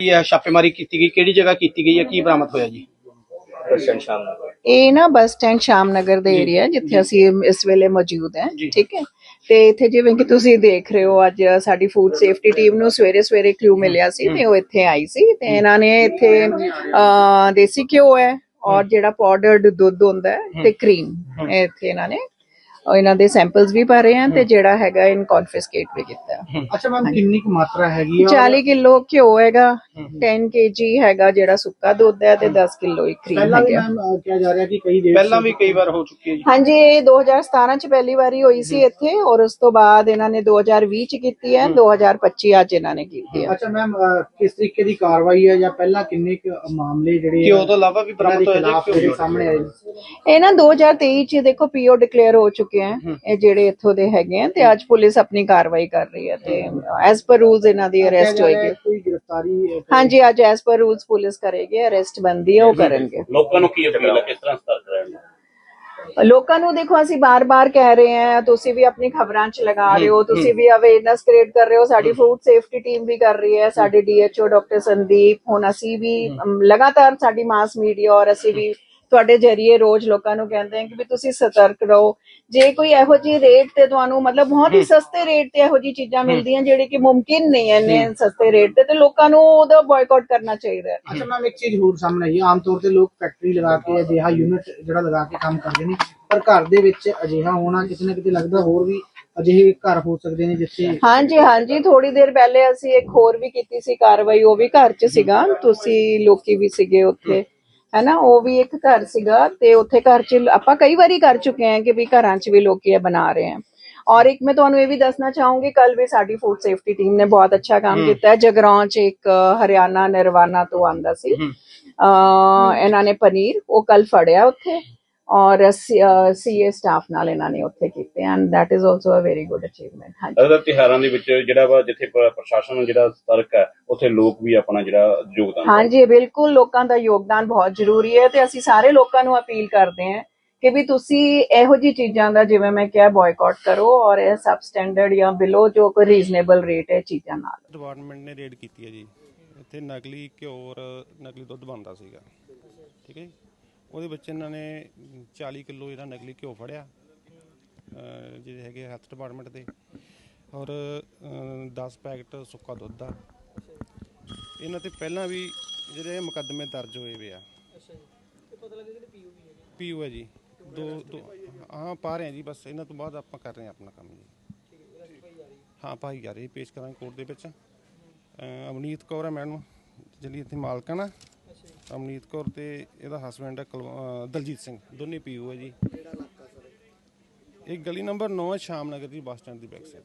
ਜਿਹੜੀ ਹੈ? ਛਾਪੇਮਾਰੀ ਕੀਤੀ ਗਈ ਕਿਹੜੀ ਜਗ੍ਹਾ ਕੀਤੀ ਗਈ ਹੈ? ਕੀ ਬਰਾਮਦ ਹੋਇਆ ਜੀ? ਇਹ ਨਾ ਬੱਸ ਸਟੈਂਡ ਸ਼ਾਮ ਨਗਰ ਦੇ ਏਰੀਆ ਜਿੱਥੇ ਅਸੀਂ ਇਸ ਵੇਲੇ ਮੌਜੂਦ ਹਾਂ ਠੀਕ ਹੈ? ਤੇ ਇੱਥੇ ਜਿਵੇਂ ਕਿ ਤੁਸੀਂ ਦੇਖ ਰਹੇ ਹੋ ਅੱਜ ਸਾਡੀ ਫੂਡ ਸੇਫਟੀ ਟੀਮ ਨੂੰ ਸਵੇਰੇ ਸਵੇਰੇ ਕਲੂ ਮਿਲਿਆ ਸੀ ਤੇ ਉਹ ਇੱਥੇ ਆਈ ਸੀ ਤੇ ਇਹਨਾਂ ਨੇ ਇੱਥੇ ਦੇਸੀ ਘਿਓ ਹੈ ਔਰ ਜਿਹੜਾ ਪਾਊਡਰਡ ਦੁੱਧ ਹੁੰਦਾ ਹੈ ਤੇ ਕਰੀਮ ਇੱਥੇ ਇਹਨਾਂ ਨੇ ਇਹਨਾਂ ਦੇ ਸੈਂਪਲਸ ਵੀ ਭਰੇ ਆ ਤੇ ਜਿਹੜਾ ਹੈਗਾ ਇਨ ਕਨਫਿਸਕੇਟ ਵੀ ਕੀਤਾ। ਹੈ। ਅੱਛਾ ਮੈਮ ਕਿੰਨੀ ਕੁ ਮਾਤਰਾ ਹੈਗੀ ਆ? 40 ਕਿਲੋ ਘਿਓ ਹੈਗਾ 10 kg ਹੈਗਾ ਜਿਹੜਾ ਸੁੱਕਾ ਦੁੱਧ ਹੈ ਤੇ 10 ਕਿਲੋ ਹੀ ਕਰੀਮ ਪਹਿਲਾਂ ਵੀ ਹੈਗਾ। ਮੈਮ ਕਿਹਾ ਜਾ ਰਿਹਾ ਕਿ ਕਈ ਦੇਰ ਪਹਿਲਾਂ ਵੀ ਕਈ ਵਾਰ ਹੋ ਚੁੱਕੀ ਹੈ ਜੀ। ਹਾਂਜੀ ਇਹ 2017 ਚ ਪਹਿਲੀ ਵਾਰੀ ਹੋਈ ਸੀ ਇੱਥੇ ਔਰ ਉਸ ਤੋਂ ਬਾਅਦ ਇਹਨਾਂ ਨੇ 2020 ਚ ਕੀਤੀ ਹੈ 2025 ਅੱਜ ਇਹਨਾਂ ਨੇ ਕੀਤੀ ਹੈ। ਅੱਛਾ ਮੈਮ ਕਿਸ ਤਰੀਕੇ ਦੀ ਕਾਰਵਾਈ ਹੈ ਜਾਂ ਪਹਿਲਾਂ ਕਿੰਨੇ ਕੁ ਮਾਮਲੇ ਜਿਹੜੇ ਘਿਓ ਤੋਂ ਇਲਾਵਾ ਵੀ ਬਰਾਮਦ ਖਿਲਾਫ ਜੀ ਜਿਹੜੇ ਘਿਓ ਸਾਹਮਣੇ ਆਏ ਇਹ ਨਾ 2023 ਚ ਦੇਖੋ ਪੀਓ ਡਿਕਲੇਅਰ ਹੋ ਚੁੱਕੇ ਹੈ। ਇਹ ਜਿਹੜੇ ਇੱਥੋਂ ਦੇ ਹੈਗੇ ਆ ਤੇ ਅੱਜ ਪੁਲਿਸ ਆਪਣੀ ਕਾਰਵਾਈ ਕਰ ਰਹੀ ਹੈ ਤੇ ਐਸ ਪਰ ਰੂਲਸ ਇਹਨਾਂ ਦੀ ਅਰੈਸਟ ਹੋਏਗੀ। ਕੋਈ ਗ੍ਰਿਫਤਾਰੀ ਹਾਂਜੀ ਅੱਜ ਐਸ ਪਰ ਰੂਲਸ ਪੁਲਿਸ ਕਰੇਗੀ ਅਰੈਸਟ ਬੰਦੀ ਹੈ ਉਹ ਕਰਨਗੇ। ਲੋਕਾਂ ਨੂੰ ਕੀ ਅਪੀਲ ਹੈ ਕਿਸ ਤਰ੍ਹਾਂ ਸਤਰਕ ਰਹਿਣ ਲੋਕਾਂ ਨੂੰ ਦੇਖੋ ਅਸੀਂ ਬਾਰ-ਬਾਰ ਕਹਿ ਰਹੇ ਹਾਂ ਤੁਸੀਂ ਵੀ ਆਪਣੀ ਖਬਰਾਂ 'ਚ ਲਗਾ ਰਹੇ ਹੋ ਤੁਸੀਂ ਵੀ ਅਵੇਅਰਨੈਸ ਕ੍ਰੀਏਟ ਕਰ ਰਹੇ ਹੋ ਸਾਡੀ ਫੂਡ ਸੇਫਟੀ ਟੀਮ ਵੀ ਕਰ ਰਹੀ ਹੈ ਸਾਡੇ ਡੀਐਚਓ ਡਾਕਟਰ ਸੰਦੀਪ ਹੁਣ ਅਸੀਂ ਵੀ ਲਗਾਤਾਰ ਸਾਡੀ ਮਾਸ ਮੀਡੀਆ ਔਰ ਅਸੀਂ ਵੀ ਤੁਹਾਡੇ ਜਰੀਏ ਰੋਜ਼ ਲੋਕਾਂ ਨੂੰ ਕਹਿੰਦੇ ਹਾਂ ਕਿ ਵੀ ਤੁਸੀਂ ਸਤਰਕ ਰਹੋ। ਜੇ ਕੋਈ ਇਹੋ ਜਿਹੀ ਰੇਟ ਤੇ ਤੁਹਾਨੂੰ ਮਤਲਬ ਬਹੁਤ ਹੀ ਸਸਤੇ ਰੇਟ ਤੇ ਇਹੋ ਜਿਹੀ ਚੀਜ਼ਾਂ ਮਿਲਦੀਆਂ ਜਿਹੜੀ ਕਿ ਮੁਮਕਿਨ ਨਹੀਂ ਹੈ ਇੰਨੇ ਸਸਤੇ ਰੇਟ ਤੇ ਤੇ ਲੋਕਾਂ ਨੂੰ ਉਹਦਾ ਬਾਇਕਾਟ ਕਰਨਾ ਚਾਹੀਦਾ ਹੈ। ਅੱਛਾ ਮੈਮ ਇੱਕ ਚੀਜ਼ ਹੋਰ ਸਾਹਮਣੇ ਆਈ ਹੈ ਆਮ ਤੌਰ ਤੇ ਲੋਕ ਫੈਕਟਰੀ ਲਗਾ ਕੇ ਅਜਿਹਾ ਯੂਨਿਟ ਜਿਹੜਾ ਲਗਾ ਕੇ ਕੰਮ ਕਰਦੇ ਨੇ ਪਰ ਘਰ ਦੇ ਵਿੱਚ ਅਜਿਹਾ ਹੋਣਾ ਕਿਤੇ ਨਾ ਕਿਤੇ ਲੱਗਦਾ ਹੋਰ ਵੀ ਅਜਿਹੇ ਘਰ ਹੋ ਸਕਦੇ ਨੇ ਜਿੱਥੇ ਹਾਂਜੀ ਹਾਂਜੀ। ਥੋੜੀ ਦੇਰ ਪਹਿਲੇ ਅਸੀਂ ਇੱਕ ਹੋਰ ਵੀ ਕੀਤੀ ਸੀ ਕਾਰਵਾਈ ਉਹ ਵੀ ਘਰ 'ਚ ਸੀਗਾ। ਤੁਸੀਂ ਲੋਕੀ ਵੀ ਸੀਗੇ ਉੱਥੇ। ਹੈਨਾ ਉਹ ਵੀ ਇੱਕ ਘਰ ਸੀਗਾ ਤੇ ਉੱਥੇ ਘਰ 'ਚ ਆਪਾਂ ਕਈ ਵਾਰੀ ਕਰ ਚੁੱਕੇ ਹਾਂ ਕਿ ਵੀ ਘਰਾਂ 'ਚ ਵੀ ਲੋਕੀ ਇਹ ਬਣਾ ਰਹੇ ਹਨ ਔਰ ਇੱਕ ਮੈਂ ਤੁਹਾਨੂੰ ਇਹ ਵੀ ਦੱਸਣਾ ਚਾਹੂੰਗੀ ਕੱਲ ਵੀ ਸਾਡੀ ਫੂਡ ਸੇਫਟੀ ਟੀਮ ਨੇ ਬਹੁਤ ਅੱਛਾ ਕੰਮ ਕੀਤਾ। ਹੈ ਜਗਰਾਉਂ 'ਚ ਇੱਕ ਹਰਿਆਣਾ ਨਿਰਵਾਣਾ ਤੋਂ ਆਂਦਾ ਸੀ। ਅਹ ਇਹਨਾਂ ਨੇ ਪਨੀਰ ਉਹ ਕੱਲ ਫੜਿਆ ਉੱਥੇ। ਔਰ ਸੀਏ ਸਟਾਫ ਨਾਲ ਇਹਨਾਂ ਨੇ ਉੱਥੇ ਕੀਤੇ and that is also a very good achievement ਹਾਂਜੀ। ਅਗਰ ਤਿਹਾਰਾਂ ਦੇ ਵਿੱਚ ਜਿਹੜਾ ਵਾ ਜਿੱਥੇ ਪ੍ਰਸ਼ਾਸਨ ਜਿਹੜਾ ਸਤਰਕ ਹੈ ਉੱਥੇ ਲੋਕ ਵੀ ਆਪਣਾ ਜਿਹੜਾ ਯੋਗਦਾਨ ਹਾਂਜੀ ਬਿਲਕੁਲ ਲੋਕਾਂ ਦਾ ਯੋਗਦਾਨ ਬਹੁਤ ਜ਼ਰੂਰੀ ਹੈ ਤੇ ਅਸੀਂ ਸਾਰੇ ਲੋਕਾਂ ਨੂੰ ਅਪੀਲ ਕਰਦੇ ਹਾਂ ਕਿ ਵੀ ਤੁਸੀਂ ਇਹੋ ਜੀ ਚੀਜ਼ਾਂ ਦਾ ਜਿਵੇਂ ਮੈਂ ਕਿਹਾ ਬਾਇਕਾਟ ਕਰੋ ਔਰ ਇਹ ਸਬ ਸਟੈਂਡਰਡ ਜਾਂ ਬਿਲੋ ਜੋ ਕੋਈ ਰੀਜ਼ਨੇਬਲ ਰੇਟ ਹੈ ਚੀਜ਼ਾਂ ਨਾਲ। ਡਿਪਾਰਟਮੈਂਟ ਨੇ ਰੇਡ ਕੀਤੀ ਹੈ ਜੀ। ਇੱਥੇ ਨਕਲੀ ਘਿਓ ਔਰ ਨਕਲੀ ਦੁੱਧ ਬਣਦਾ ਸੀਗਾ। ਠੀਕ ਹੈ ਜੀ? ਉਹਦੇ ਵਿੱਚ ਇਹਨਾਂ ਨੇ 40 ਕਿਲੋ ਜਿਹੜਾ ਨਕਲੀ ਘਿਓ ਫੜਿਆ ਜਿਹੜੇ ਹੈਗੇ ਹੈਲਥ ਡਿਪਾਰਟਮੈਂਟ ਦੇ ਔਰ ਅਹ 10 ਪੈਕਟ ਸੁੱਕਾ ਦੁੱਧ ਦਾ ਇਹਨਾਂ ਤੇ ਪਹਿਲਾਂ ਵੀ ਜਿਹੜੇ ਮੁਕੱਦਮੇ ਦਰਜ ਹੋਏ ਵੇ ਆ। ਪੀਓ ਹੈ ਜੀ। ਦੋ ਦੋ ਹਾਂ ਪਾ ਰਹੇ ਹਾਂ ਜੀ ਬਸ ਇਹਨਾਂ ਤੋਂ ਬਾਅਦ ਆਪਾਂ ਕਰ ਰਹੇ ਹਾਂ ਆਪਣਾ ਕੰਮ ਜੀ। ਹਾਂ ਭਾਈ ਯਾਰ ਇਹ ਪੇਸ਼ ਕਰਾਂਗੇ ਕੋਰਟ ਦੇ ਵਿੱਚ। ਅਵਨੀਤ ਕੌਰ ਹੈ ਮੈਡਮ ਜਿਹੜੀ ਇੱਥੇ ਮਾਲਕਣ ਆ ਅਵਨੀਤ ਕੌਰ ਤੇ ਇਹਦਾ ਹਸਬੰਡ ਦਲਜੀਤ ਸਿੰਘ। ਦੋਨੇ ਪੀਓ ਹੈ ਜੀ। ਇਹ ਗਲੀ ਨੰਬਰ 9 ਹੈ ਸ਼ਾਮ ਨਗਰ ਦੀ ਬੱਸ ਸਟੈਂਡ ਦੀ ਬੈਕ ਸਾਈਡ